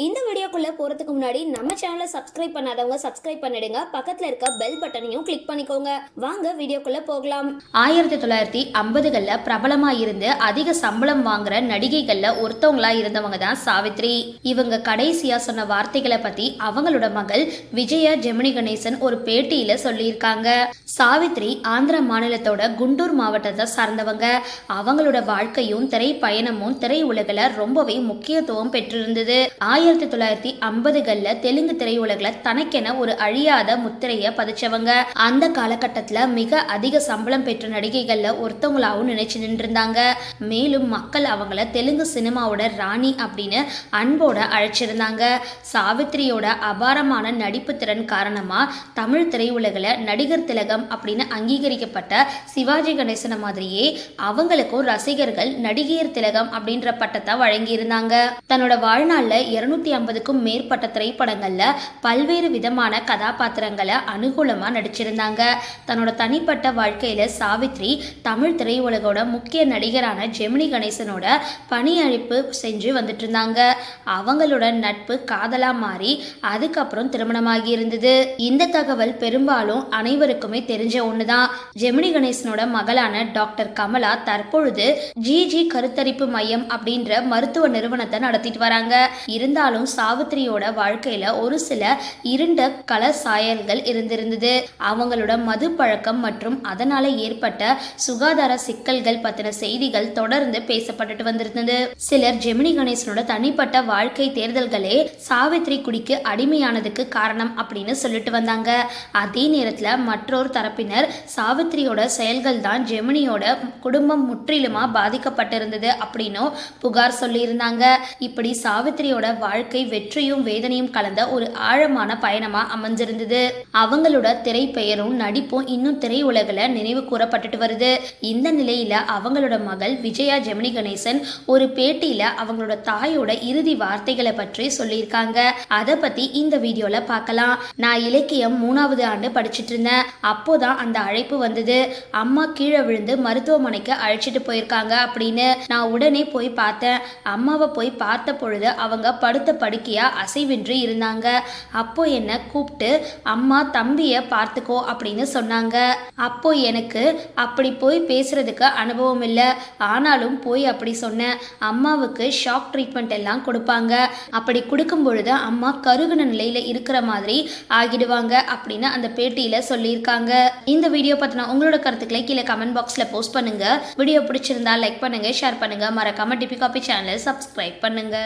இந்த வீடியோக்குள்ள போறதுக்கு முன்னாடி நம்ம சேனலை சப்ஸ்கிரைப் பண்ணாதவங்க சப்ஸ்கிரைப் பண்ணிடுங்க. பக்கத்துல இருக்க பெல் பட்டனையும் கிளிக் பண்ணிக்கோங்க. வாங்க வீடியோக்குள்ள போகலாம். ஆயிரத்தி தொள்ளாயிரத்தி ஐம்பதுகளில் பிரபலமாக இருந்து அதிக சம்பளம் வாங்குற நடிகைகளில் ஒருத்தவங்களா இருந்தவங்க தான் சாவித்ரி. இவங்க கடைசியா சொன்ன வார்த்தைகளை பத்தி அவங்களோட மகள் விஜயா ஜெமினி கணேசன் ஒரு பேட்டியில சொல்லியிருக்காங்க. சாவித்ரி ஆந்திர மாநிலத்தோட குண்டூர் மாவட்டத்தை சார்ந்தவங்க. அவங்களோட வாழ்க்கையும் திரைப்பயணமும் திரை உலகில் ரொம்பவே முக்கியத்துவம் பெற்றிருந்தது. ஆயிரத்தி ஆயிரத்தி தொள்ளாயிரத்தி ஐம்பதுகளில் தெலுங்கு திரையுலகில் தனக்கென ஒரு அழியாத முத்திரையை பதிச்சவங்க. அந்த காலகட்டத்தில் மிக அதிக சம்பளம் பெற்ற நடிகைகளில் ஒருத்தவங்களாவும் நினைச்சு நின்றுருந்தாங்க. மேலும் மக்கள் அவங்கள தெலுங்கு சினிமாவோட ராணி அப்படின்னு அன்போட அழைச்சிருந்தாங்க. சாவித்திரியோட அபாரமான நடிப்பு திறன் காரணமாக தமிழ் திரையுலகில் நடிகர் திலகம் அப்படின்னு அங்கீகரிக்கப்பட்ட சிவாஜி கணேசனை மாதிரியே அவங்களுக்கும் ரசிகர்கள் நடிகையர் திலகம் அப்படின்ற பட்டத்தை வழங்கியிருந்தாங்க. தன்னோட வாழ்நாளில் இருநூத்தி ஐம்பதுக்கும் மேற்பட்ட திரைப்படங்கள்ல பல்வேறு விதமான கதாபாத்திரங்களை அனுகூலமா நடிச்சிருந்தாங்க. தன்னோட தனிப்பட்ட வாழ்க்கையில சாவித்ரி தமிழ் திரையுலகோட முக்கிய நடிகரான ஜெமினி கணேசனோட பணி அழைப்பு செஞ்சு வந்துட்டு இருந்தாங்க அவங்களோட நட்பு காதலா மாறி அதுக்கப்புறம் திருமணமாகி இருந்தது இந்த தகவல் பெரும்பாலும் அனைவருக்குமே தெரிஞ்ச ஒண்ணுதான். ஜெமினி கணேசனோட மகளான டாக்டர் கமலா தற்பொழுது ஜிஜி கருத்தரிப்பு மையம் அப்படின்ற மருத்துவ நிறுவனத்தை நடத்திட்டு வராங்க. இருந்தாலும் சாவித்திரியோட வாழ்க்கையில ஒரு சில இருண்ட கல சாயல்கள் இருந்திருந்தது. அவங்களோட மது பழக்கம் மற்றும் அதனால ஏற்பட்ட சுகாதார சிக்கல்கள் பத்தின செய்திகள் தொடர்ந்து பேசப்பட்டுட்டு வந்திருந்தது. சிலர் ஜெமினி கணேசனோட தனிப்பட்ட வாழ்க்கை தேர்தல்களே சாவித்திரி குடிக்கு அடிமையானதுக்கு காரணம் அப்படின்னு சொல்லிட்டு வந்தாங்க. அதே நேரத்துல மற்றொரு தரப்பினர் சாவித்திரியோட செயல்கள் தான் ஜெமினியோட குடும்பம் முற்றிலுமா பாதிக்கப்பட்டிருந்தது அப்படின்னும் புகார் சொல்லியிருந்தாங்க. இப்படி சாவித்திரியோட வாழ்க்கை வெற்றியும் வேதனையும் கலந்த ஒரு ஆழமான பயணமா அமைஞ்சிருந்தது. அவங்களோட திரைப்பெயரும் நடிப்பும் இன்னும் திரையுலகில் நினைவு கூறப்பட்டுட்டு வருது. இந்த நிலையில அவங்களோட மகள் விஜயா ஜெமினி கணேசன் ஒரு பேட்டியில அவங்களோட தாயோட இறுதி வார்த்தைகளை பற்றி சொல்லியிருக்காங்க. அதை பத்தி இந்த வீடியோல பார்க்கலாம். நான் இலக்கியம் மூணாவது ஆண்டு படிச்சிட்டு இருந்தேன். அப்போதான் அந்த அழைப்பு வந்தது. அம்மா கீழே விழுந்து மருத்துவமனைக்கு அழைச்சிட்டு போயிருக்காங்க அப்படின்னு நான் உடனே போய் பார்த்தேன். அம்மாவை போய் பார்த்த பொழுது அவங்க படுத்த படுக்கையாக அசைவின்றி இருந்தாங்க. அப்போ என்னை கூப்பிட்டு அம்மா தம்பியை பார்த்துக்கோ அப்படின்னு சொன்னாங்க. அப்போ எனக்கு அப்படி போய் பேசுறதுக்கு அனுபவம் இல்லை. ஆனாலும் போய் அப்படி சொன்னேன் அம்மாவுக்கு ஷாக் ட்ரீட்மெண்ட் எல்லாம் கொடுப்பாங்க. அப்படி கொடுக்கும் பொழுது அம்மா கருகுன நிலையில இருக்கிற மாதிரி ஆகிடுவாங்க அப்படின்னு அந்த பேட்டியில சொல்லியிருக்காங்க. இந்த வீடியோ பத்தின உங்களோட கருத்துக்களை கீழே கமெண்ட் பாக்ஸ்ல போஸ்ட் பண்ணுங்க. வீடியோ பிடிச்சிருந்தா லைக் பண்ணுங்க ஷேர் பண்ணுங்க. மறக்காம டிபி காபி சேனலை சப்ஸ்கிரைப் பண்ணுங்க.